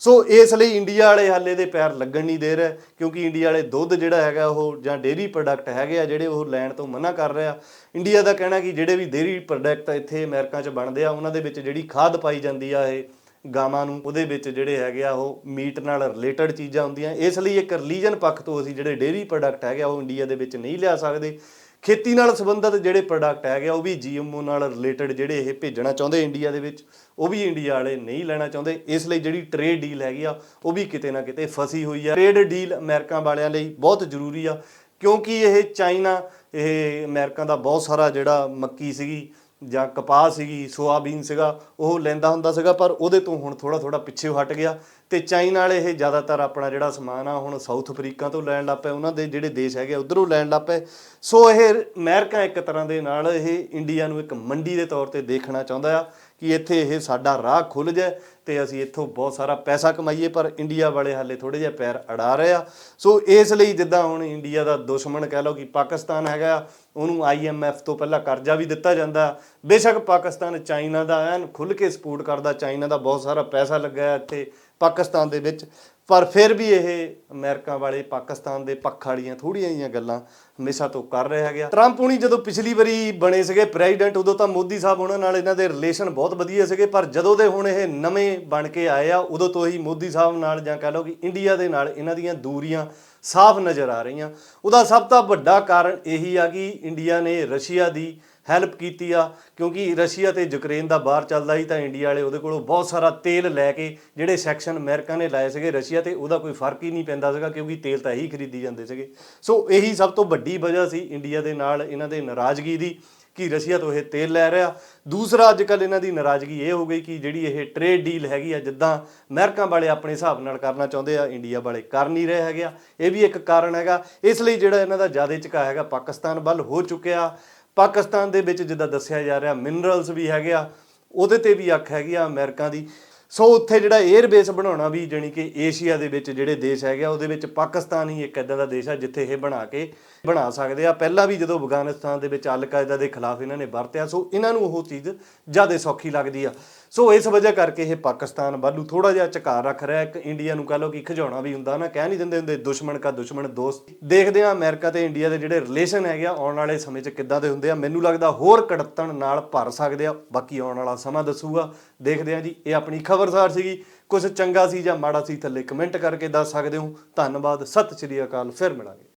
ਸੋ ਇਸ ਲਈ ਇੰਡੀਆ ਵਾਲੇ ਹਾਲੇ ਦੇ ਪੈਰ ਲੱਗਣ ਨਹੀਂ ਦੇ ਰਹੇ, ਕਿਉਂਕਿ ਇੰਡੀਆ ਵਾਲੇ ਦੁੱਧ ਜਿਹੜਾ ਹੈਗਾ ਉਹ ਜਾਂ ਡੇਰੀ ਪ੍ਰੋਡਕਟ ਹੈਗੇ ਆ, ਜਿਹੜੇ ਉਹ ਲੈਣ ਤੋਂ ਮਨਾ ਕਰ ਰਿਹਾ ਇੰਡੀਆ ਦਾ ਕਹਿਣਾ ਕਿ ਜਿਹੜੇ ਵੀ ਡੇਰੀ ਪ੍ਰੋਡਕਟ ਇੱਥੇ ਅਮਰੀਕਾ 'ਚ ਬਣਦੇ ਆ, ਉਹਨਾਂ ਦੇ ਵਿੱਚ ਜਿਹੜੀ ਖਾਦ ਪਾਈ ਜਾਂਦੀ ਆ ਇਹ ਗਾਵਾਂ ਨੂੰ ਉਹਦੇ ਵਿੱਚ ਜਿਹੜੇ ਹੈਗੇ ਆ ਉਹ ਮੀਟ ਨਾਲ ਰਿਲੇਟਡ ਚੀਜ਼ਾਂ ਹੁੰਦੀਆਂ। ਇਸ ਲਈ ਇੱਕ ਰਿਲੀਜਨ ਪੱਖ ਤੋਂ ਅਸੀਂ ਜਿਹੜੇ ਡੇਰੀ ਪ੍ਰੋਡਕਟ ਹੈਗੇ ਆ, ਉਹ ਇੰਡੀਆ ਦੇ ਵਿੱਚ ਨਹੀਂ ਲਿਆ ਸਕਦੇ। ਖੇਤੀ ਨਾਲ ਸੰਬੰਧਿਤ ਜਿਹੜੇ ਪ੍ਰੋਡਕਟ ਹੈਗੇ ਆ, ਉਹ ਵੀ ਜੀਐਮਓ ਨਾਲ ਰਿਲੇਟਡ ਜਿਹੜੇ ਇਹ ਭੇਜਣਾ ਚਾਹੁੰਦੇ ਇੰਡੀਆ ਦੇ ਵਿੱਚ, ਉਹ ਵੀ ਇੰਡੀਆ ਵਾਲੇ ਨਹੀਂ ਲੈਣਾ ਚਾਹੁੰਦੇ। ਇਸ ਲਈ ਜਿਹੜੀ ਟ੍ਰੇਡ ਡੀਲ ਹੈਗੀ ਆ, ਉਹ ਵੀ ਕਿਤੇ ਨਾ ਕਿਤੇ ਫਸੀ ਹੋਈ ਆ। ਟ੍ਰੇਡ ਡੀਲ ਅਮਰੀਕਾ ਵਾਲਿਆਂ ਲਈ ਬਹੁਤ ਜ਼ਰੂਰੀ ਆ, ਕਿਉਂਕਿ ਇਹ ਚਾਈਨਾ ਇਹ ਅਮਰੀਕਾ ਦਾ ਬਹੁਤ ਸਾਰਾ ਜਿਹੜਾ ਮੱਕੀ ਸੀਗੀ ਜਾਂ ਕਪਾਹ ਸੀਗੀ, ਸੋਆਬੀਨ ਸੀਗਾ, ਉਹ ਲੈਂਦਾ ਹੁੰਦਾ ਸੀਗਾ, ਪਰ ਉਹਦੇ ਤੋਂ ਹੁਣ ਥੋੜਾ ਥੋੜਾ ਪਿੱਛੇ ਹਟ ਗਿਆ। ਤੇ ਚਾਈਨਾ ਵਾਲੇ ਇਹ ਜ਼ਿਆਦਾਤਰ ਆਪਣਾ ਜਿਹੜਾ ਸਮਾਨ ਆ, ਹੁਣ ਸਾਊਥ ਅਫਰੀਕਾ ਤੋਂ ਲੈਣ ਲੱਗ ਪਏ, ਉਹਨਾਂ ਦੇ ਜਿਹੜੇ ਦੇਸ਼ ਹੈਗੇ ਉਧਰੋਂ ਲੈਣ ਲੱਗ ਪਏ। ਸੋ ਇਹ ਅਮਰੀਕਾ ਇੱਕ ਤਰ੍ਹਾਂ ਦੇ ਨਾਲ ਇਹ ਇੰਡੀਆ ਨੂੰ ਇੱਕ ਮੰਡੀ ਦੇ ਤੌਰ ਤੇ ਦੇਖਣਾ ਚਾਹੁੰਦਾ ਆ ਕਿ ਇੱਥੇ ਇਹ ਸਾਡਾ ਰਾਹ ਖੁੱਲ ਜਾਏ ਤੇ ਅਸੀਂ ਇੱਥੋਂ ਬਹੁਤ ਸਾਰਾ ਪੈਸਾ ਕਮਾਈਏ, ਪਰ ਇੰਡੀਆ ਵਾਲੇ ਹਾਲੇ ਥੋੜੇ ਜਿਹਾ ਪੈਰ ਅੜਾ ਰਹੇ ਆ। ਸੋ ਇਸ ਲਈ ਜਿੱਦਾਂ ਹੁਣ ਇੰਡੀਆ ਦਾ ਦੁਸ਼ਮਣ ਕਹਿ ਲਓ ਕਿ ਪਾਕਿਸਤਾਨ ਹੈਗਾ ਉਹਨੂੰ ਆਈਐਮਐਫ ਤੋਂ ਪਹਿਲਾਂ ਕਰਜ਼ਾ ਵੀ ਦਿੱਤਾ ਜਾਂਦਾ ਬੇਸ਼ੱਕ ਪਾਕਿਸਤਾਨ ਚਾਈਨਾ ਦਾ ਐਨ ਖੁੱਲ ਕੇ ਸਪੋਰਟ ਕਰਦਾ, ਚਾਈਨਾ ਦਾ ਬਹੁਤ ਸਾਰਾ ਪੈਸਾ ਲੱਗਾ ਇੱਥੇ। ਪਾਕਿਸਤਾਨ ਦੇ ਵਿੱਚ। ਪਰ ਫਿਰ ਵੀ ਇਹ ਅਮਰੀਕਾ ਵਾਲੇ ਪਾਕਿਸਤਾਨ ਦੇ ਪੱਖ ਵਾਲੀਆਂ ਥੋੜੀਆਂ ਜਿਹੀਆਂ ਗੱਲਾਂ ਹਮੇਸ਼ਾ ਤੋਂ ਕਰ ਰਿਹਾ ਗਿਆ। ਟਰੰਪ ਹੁਣੀ ਜਦੋਂ ਪਿਛਲੀ ਵਾਰੀ ਬਣੇ ਸੀਗੇ ਪ੍ਰੈਜ਼ੀਡੈਂਟ, ਉਦੋਂ ਤਾਂ ਮੋਦੀ ਸਾਹਿਬ ਉਹਨਾਂ ਨਾਲ ਇਹਨਾਂ ਦੇ ਰਿਲੇਸ਼ਨ ਬਹੁਤ ਵਧੀਆ ਸੀਗੇ, ਪਰ ਜਦੋਂ ਦੇ ਹੁਣ ਇਹ ਨਵੇਂ ਬਣ ਕੇ ਆਏ ਆ, ਉਦੋਂ ਤੋਂ ਹੀ ਮੋਦੀ ਸਾਹਿਬ ਨਾਲ ਜਾਂ ਕਹ ਲਓ ਕਿ ਇੰਡੀਆ ਦੇ ਨਾਲ ਇਹਨਾਂ ਦੀਆਂ ਦੂਰੀਆਂ ਸਾਫ਼ ਨਜ਼ਰ ਆ ਰਹੀਆਂ। ਉਹਦਾ ਸਭ ਤੋਂ ਵੱਡਾ ਕਾਰਨ ਇਹੀ ਆ ਕਿ ਇੰਡੀਆ ਨੇ ਰਸ਼ੀਆ ਦੀ ਹੈਲਪ ਕੀਤੀ ਆ, ਕਿਉਂਕਿ ਰਸ਼ੀਆ ਤੇ ਯੂਕਰੇਨ ਦਾ ਬਾਹਰ ਚੱਲਦਾ ਸੀ ਤਾਂ ਇੰਡੀਆ ਵਾਲੇ ਉਹਦੇ ਕੋਲੋਂ ਬਹੁਤ ਸਾਰਾ ਤੇਲ ਲੈ ਕੇ ਜਿਹੜੇ ਸੈਕਸ਼ਨ ਅਮਰੀਕਾ ਨੇ ਲਾਏ ਸੀਗੇ ਰਸ਼ੀਆ ਤੇ, ਉਹਦਾ ਕੋਈ ਫ਼ਰਕ ਹੀ ਨਹੀਂ ਪੈਂਦਾ ਸੀਗਾ, ਕਿਉਂਕਿ ਤੇਲ ਤਾਂ ਇਹੀ ਖਰੀਦੀ ਜਾਂਦੇ ਸੀਗੇ। ਸੋ ਇਹੀ ਸਭ ਤੋਂ ਵੱਡੀ ਵਜ੍ਹਾ ਸੀ ਇੰਡੀਆ ਦੇ ਨਾਲ ਇਹਨਾਂ ਦੇ ਨਾਰਾਜ਼ਗੀ ਦੀ, ਕਿ ਰਸ਼ੀਆ ਤੋਂ ਇਹ ਤੇਲ ਲੈ ਰਿਹਾ। ਦੂਸਰਾ ਅੱਜ ਕੱਲ ਇਹਨਾਂ ਦੀ ਨਾਰਾਜ਼ਗੀ ਇਹ ਹੋ ਗਈ ਕਿ ਜਿਹੜੀ ਇਹ ਟ੍ਰੇਡ ਡੀਲ ਹੈਗੀ ਆ, ਜਿੱਦਾਂ ਅਮਰੀਕਾ ਵਾਲੇ ਆਪਣੇ ਹਿਸਾਬ ਨਾਲ ਕਰਨਾ ਚਾਹੁੰਦੇ ਆ, ਇੰਡੀਆ ਵਾਲੇ ਕਰ ਨਹੀਂ ਰਹੇ ਹੈਗੇ ਆ। ਇਹ ਵੀ ਇੱਕ ਕਾਰਨ ਹੈਗਾ। ਇਸ ਲਈ ਜਿਹੜਾ ਇਹਨਾਂ ਦਾ ਜ਼ਿਆਦਾ ਝੁਕਾਅ ਹੈਗਾ, ਪਾਕਿਸਤਾਨ ਵੱਲ ਹੋ ਚੁੱਕਿਆ। ਪਾਕਿਸਤਾਨ ਦੇ ਵਿੱਚ ਜਿੱਦਾਂ ਦੱਸਿਆ ਜਾ ਰਿਹਾ ਮਿਨਰਲਸ ਵੀ ਹੈਗੇ ਆ, ਉਹਦੇ ਤੇ ਵੀ ਅੱਖ ਹੈਗੀ ਆ ਅਮਰੀਕਾ ਦੀ। ਸੋ ਉੱਥੇ ਜਿਹੜਾ 에ਅਰ ਬੇਸ ਬਣਾਉਣਾ ਵੀ ਜਾਣੀ ਕਿ ਏਸ਼ੀਆ ਦੇ ਵਿੱਚ ਜਿਹੜੇ ਦੇਸ਼ ਹੈਗੇ ਆ, ਉਹਦੇ ਵਿੱਚ ਪਾਕਿਸਤਾਨ ਹੀ ਇੱਕ ਇਦਾਂ ਦਾ ਦੇਸ਼ ਆ ਜਿੱਥੇ ਇਹ ਬਣਾ ਕੇ ਬਣਾ ਸਕਦੇ ਆ। ਪਹਿਲਾਂ ਵੀ ਜਦੋਂ ਅਫਗਾਨਿਸਤਾਨ ਦੇ ਵਿੱਚ ਅਲ ਕਾਇਦਾ ਦੇ ਖਿਲਾਫ ਇਹਨਾਂ ਨੇ ਵਰਤਿਆ, ਸੋ ਇਹਨਾਂ ਨੂੰ ਉਹ ਚੀਜ਼ ਜ਼ਿਆਦਾ ਸੌਖੀ ਲੱਗਦੀ ਆ। ਸੋ ਇਸ ਵਜ੍ਹਾ ਕਰਕੇ ਇਹ ਪਾਕਿਸਤਾਨ ਵੱਲੋਂ ਥੋੜਾ ਜਿਹਾ ਝੁਕਾਅ ਰੱਖ ਰਿਹਾ। ਇੱਕ ਇੰਡੀਆ ਨੂੰ ਕਹ ਲਓ ਕਿ ਖਿਜਾਉਣਾ ਵੀ ਹੁੰਦਾ ਨਾ, ਕਹਿ ਨਹੀਂ ਦਿੰਦੇ ਹੁੰਦੇ, ਦੁਸ਼ਮਣ ਕਾ ਦੁਸ਼ਮਣ ਦੋਸਤ। ਦੇਖਦੇ ਆ ਅਮਰੀਕਾ ਤੇ ਇੰਡੀਆ ਦੇ ਜਿਹੜੇ ਰਿਲੇਸ਼ਨ ਹੈਗੇ ਆ, ਆਉਣ ਵਾਲੇ ਸਮੇਂ 'ਚ ਕਿੱਦਾਂ ਦੇ ਹੁੰਦੇ ਆ। ਮੈਨੂੰ ਲੱਗਦਾ ਹੋਰ ਕੜਤਣ ਨਾਲ ਭਰ ਸਕਦੇ ਆ। ਬਾਕੀ ਆਉਣ ਵਾਲਾ ਸਮਾਂ ਦੱਸੂਗਾ। ਦੇਖਦੇ ਆ ਜੀ, ਇਹ ਆਪਣੀ ਖਬਰਸਾਰ ਸੀਗੀ। ਕੁਝ ਚੰਗਾ ਸੀ ਜਾਂ ਮਾੜਾ ਸੀ ਥੱਲੇ ਕਮੈਂਟ ਕਰਕੇ ਦੱਸ ਸਕਦੇ ਹੋ। ਧੰਨਵਾਦ, ਸਤਿ ਸ਼੍ਰੀ ਅਕਾਲ, ਫਿਰ ਮਿਲਾਂਗੇ।